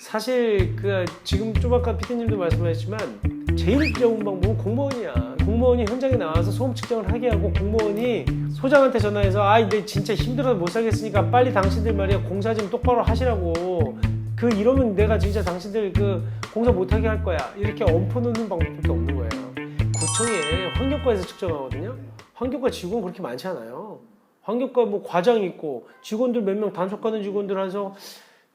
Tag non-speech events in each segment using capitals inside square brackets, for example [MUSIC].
사실 그 지금 좀 아까 피디님도 말씀하셨지만 제일 좋은 방법은 공무원이야. 공무원이 현장에 나와서 소음 측정을 하게 하고 공무원이 소장한테 전화해서 아 이제 진짜 힘들어서 못 살겠으니까 빨리 당신들 말이야 공사 좀 똑바로 하시라고. 그 이러면 내가 진짜 당신들 그 공사 못하게 할 거야. 이렇게 엎어 놓는 방법밖에 없는 거예요. 구청에 환경과에서 측정하거든요. 환경과 직원 그렇게 많지 않아요. 환경과 뭐 과장 있고 직원들 몇 명 단속하는 직원들 해서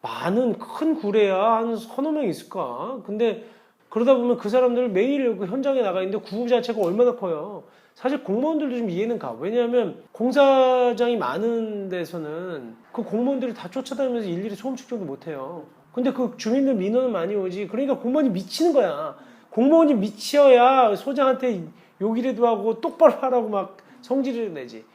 많은 큰 구례야 한 서너 명 있을까. 근데 그러다 보면 그 사람들 매일 그 현장에 나가 있는데 구구 자체가 얼마나 커요. 사실 공무원들도 좀 이해는 가. 왜냐하면 공사장이 많은 데서는 그 공무원들이 다 쫓아다니면서 일일이 소음 측정도 못 해요. 근데 그 주민들 민원은 많이 오지. 그러니까 공무원이 미치는 거야. 공무원이 미쳐야 소장한테 욕이라도 하고 똑바로 하라고 막 성질을 내지.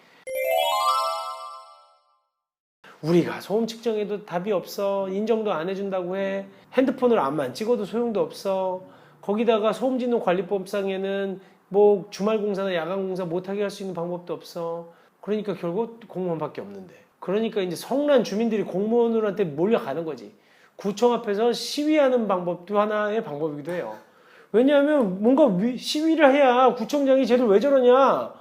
우리가 소음 측정에도 답이 없어. 인정도 안 해준다고 해. 핸드폰을 안만 찍어도 소용도 없어. 거기다가 소음진흥 관리법상에는 뭐 주말 공사나 야간 공사 못하게 할 수 있는 방법도 없어. 그러니까 결국 공무원밖에 없는데. 그러니까 이제 성난 주민들이 공무원들한테 몰려가는 거지. 구청 앞에서 시위하는 방법도 하나의 방법이기도 해요. 왜냐하면 뭔가 위- 시위를 해야 구청장이 쟤들 왜 저러냐?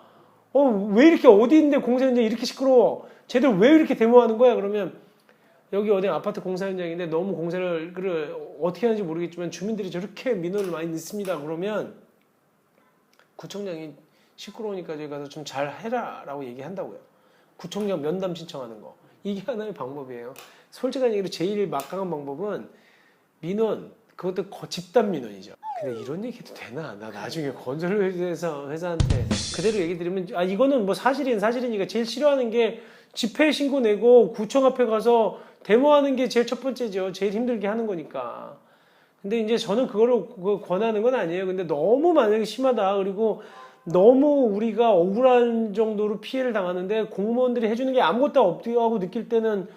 어, 왜 이렇게 어디 있는데 공사 현장 이렇게 시끄러워? 쟤들 왜 이렇게 데모하는 거야? 그러면 여기 어디 아파트 공사 현장인데 너무 공사를 그를 어떻게 하는지 모르겠지만 주민들이 저렇게 민원을 많이 넣습니다. 그러면 구청장이 시끄러우니까 저기 가서 좀 잘 해라라고 얘기한다고요. 구청장 면담 신청하는 거 이게 하나의 방법이에요. 솔직한 얘기로 제일 막강한 방법은 민원 그것도 거- 집단 민원이죠. 근데 이런 얘기도 되나? 나 나중에 건설 회사 회사한테 그대로 얘기 드리면 아 이거는 뭐 사실인 사실이니까 제일 싫어하는 게 집회 신고 내고 구청 앞에 가서 데모하는 게 제일 첫 번째죠. 제일 힘들게 하는 거니까. 근데 이제 저는 그거를 그거 권하는 건 아니에요. 근데 너무 만약에 심하다. 그리고 너무 우리가 억울한 정도로 피해를 당하는데 공무원들이 해주는 게 아무것도 없다고 느낄 때는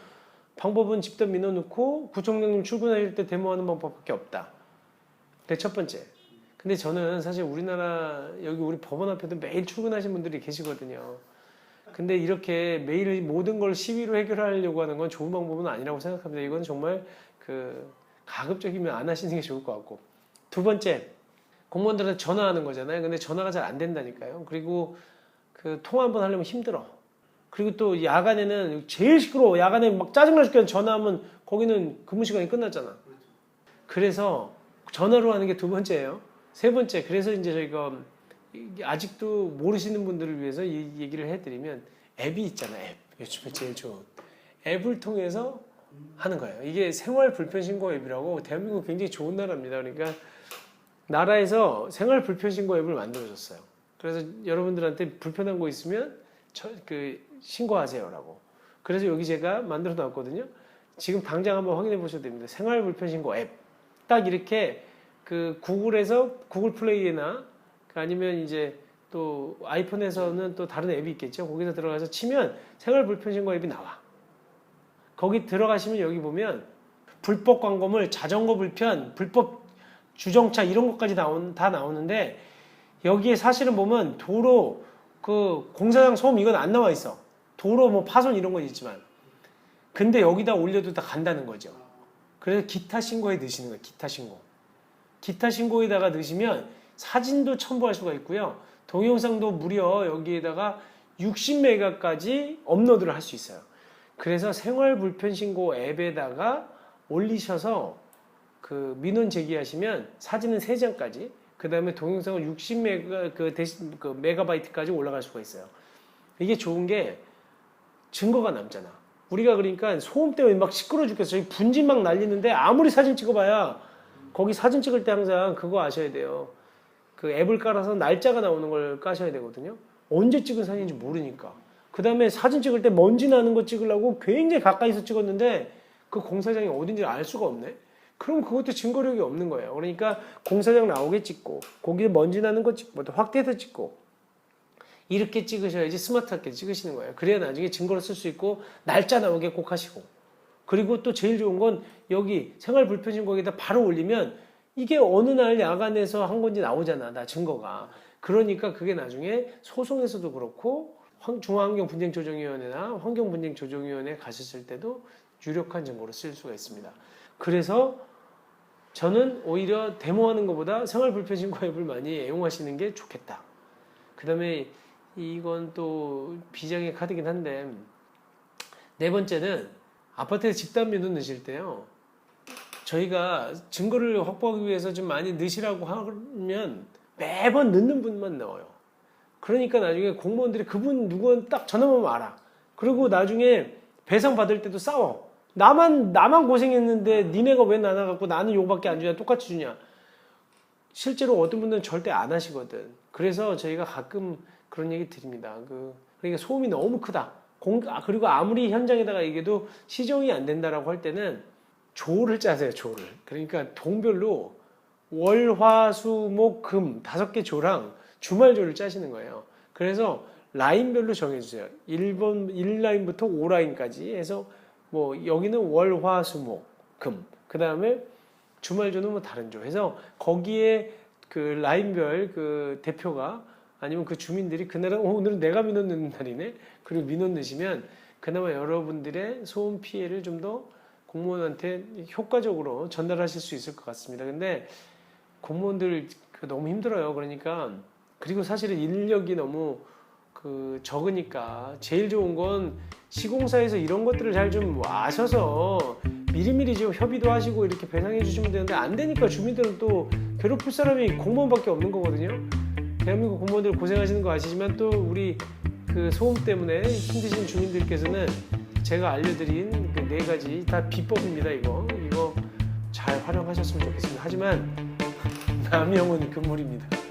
방법은 집단 민원 넣고 구청장님 출근하실 때 데모하는 방법밖에 없다. 그게 첫 번째. 근데 저는 사실 우리나라 여기 우리 법원 앞에도 매일 출근하신 분들이 계시거든요. 근데 이렇게 매일 모든 걸 시위로 해결하려고 하는 건 좋은 방법은 아니라고 생각합니다. 이건 정말 그 가급적이면 안 하시는 게 좋을 것 같고. 두 번째, 공무원들한테 전화하는 거잖아요. 근데 전화가 잘 안 된다니까요. 그리고 그 통화 한번 하려면 힘들어. 그리고 또 야간에는 제일 시끄러워. 야간에 막 짜증나 죽겠는 전화하면 거기는 근무 시간이 끝났잖아. 그래서 전화로 하는 게 두 번째예요. 세 번째, 그래서 이제 저희가 아직도 모르시는 분들을 위해서 이 얘기를 해드리면 앱이 있잖아. 앱. 요즘에 제일 좋은 앱을 통해서 하는 거예요. 이게 생활 불편 신고 앱이라고 대한민국 굉장히 좋은 나라입니다. 그러니까 나라에서 생활 불편 신고 앱을 만들어줬어요. 그래서 여러분들한테 불편한 거 있으면 저, 그 신고하세요라고. 그래서 여기 제가 만들어 놨거든요. 지금 당장 한번 확인해 보셔도 됩니다. 생활 불편 신고 앱. 딱 이렇게 그 구글에서 구글 플레이나 아니면 이제 또 아이폰에서는 또 다른 앱이 있겠죠. 거기서 들어가서 치면 생활 불편 신고 앱이 나와. 거기 들어가시면 여기 보면 불법 광고물, 자전거 불편, 불법 주정차 이런 것까지 나온 다 나오는데 여기에 사실은 보면 도로 그 공사장 소음 이건 안 나와 있어. 도로 뭐 파손 이런 건 있지만 근데 여기다 올려도 다 간다는 거죠. 그래서 기타 신고에 넣으시는 거예요. 기타 신고. 기타 신고에다가 넣으시면 사진도 첨부할 수가 있고요. 동영상도 무려 여기에다가 60메가까지 업로드를 할 수 있어요. 그래서 생활 불편 신고 앱에다가 올리셔서 그 민원 제기하시면 사진은 3장까지 그 다음에 동영상은 60메가 그 대신 그 메가바이트까지 올라갈 수가 있어요. 이게 좋은 게 증거가 남잖아. 우리가 그러니까 소음 때문에 막 시끄러 죽겠어. 저희 분진 막 날리는데 아무리 사진 찍어봐야 거기 사진 찍을 때 항상 그거 아셔야 돼요. 그 앱을 깔아서 날짜가 나오는 걸 까셔야 되거든요. 언제 찍은 사진인지 모르니까. 그 다음에 사진 찍을 때 먼지 나는 거 찍으려고 굉장히 가까이서 찍었는데 그 공사장이 어딘지 알 수가 없네. 그럼 그것도 증거력이 없는 거예요. 그러니까 공사장 나오게 찍고 거기에 먼지 나는 거 찍고 또 확대해서 찍고 이렇게 찍으셔야지 스마트하게 찍으시는 거예요. 그래야 나중에 증거로 쓸수 있고 날짜 나오게 꼭 하시고 그리고 또 제일 좋은 건 여기 생활 불편신 거기다 바로 올리면 이게 어느 날 야간에서 한 건지 나오잖아 나 증거가 그러니까 그게 나중에 소송에서도 그렇고 환- 중앙환경분쟁조정위원회나 환경분쟁조정위원회 가셨을 때도 유력한 증거로 쓸 수가 있습니다. 그래서 저는 오히려 데모하는 것보다 생활불편신고 앱을 많이 애용하시는 게 좋겠다. 그 다음에 이건 또 비장의 카드긴 한데 네 번째는 아파트에 집단면허 넣으실 때요. 저희가 증거를 확보하기 위해서 좀 많이 넣으시라고 하면 매번 넣는 분만 넣어요. 그러니까 나중에 공무원들이 그분 누구는 딱 전화만 알아. 그리고 나중에 배상 받을 때도 싸워. 나만 나만 고생했는데 니네가 왜 나눠 갖고 나는 요거밖에 안 주냐 똑같이 주냐. 실제로 어떤 분들은 절대 안 하시거든. 그래서 저희가 가끔 그런 얘기 드립니다. 그 그러니까 소음이 너무 크다. 공, 아, 그리고 아무리 현장에다가 얘기해도 시정이 안 된다라고 할 때는 조를 짜세요. 조를. 그러니까 동별로 월, 화, 수, 목, 금 다섯 개 조랑 주말조를 짜시는 거예요. 그래서 라인별로 정해주세요. 1번 1라인부터 5라인까지 해서 뭐 여기는 월, 화, 수, 목, 금. 그 다음에 주말조는 뭐 다른 조 해서 거기에 그 라인별 그 대표가 아니면 그 주민들이 그날은 어, 오늘은 내가 민원 넣는 날이네. 그리고 민원 넣으시면 그나마 여러분들의 소음 피해를 좀더 공무원한테 효과적으로 전달하실 수 있을 것 같습니다. 근데 공무원들 그 너무 힘들어요. 그러니까 그리고 사실은 인력이 너무 그 적으니까 제일 좋은 건 시공사에서 이런 것들을 잘 좀 아셔서 미리미리 좀 협의도 하시고 이렇게 배상해 주시면 되는데 안 되니까 주민들은 또 괴롭힐 사람이 공무원밖에 없는 거거든요. 대한민국 공무원들 고생하시는 거 아시지만 또 우리 그 소음 때문에 힘드신 주민들께서는 제가 알려드린 그네 가지 다 비법입니다. 이거 이거 잘 활용하셨으면 좋겠습니다. 하지만 [LAUGHS] 남영은 금물입니다.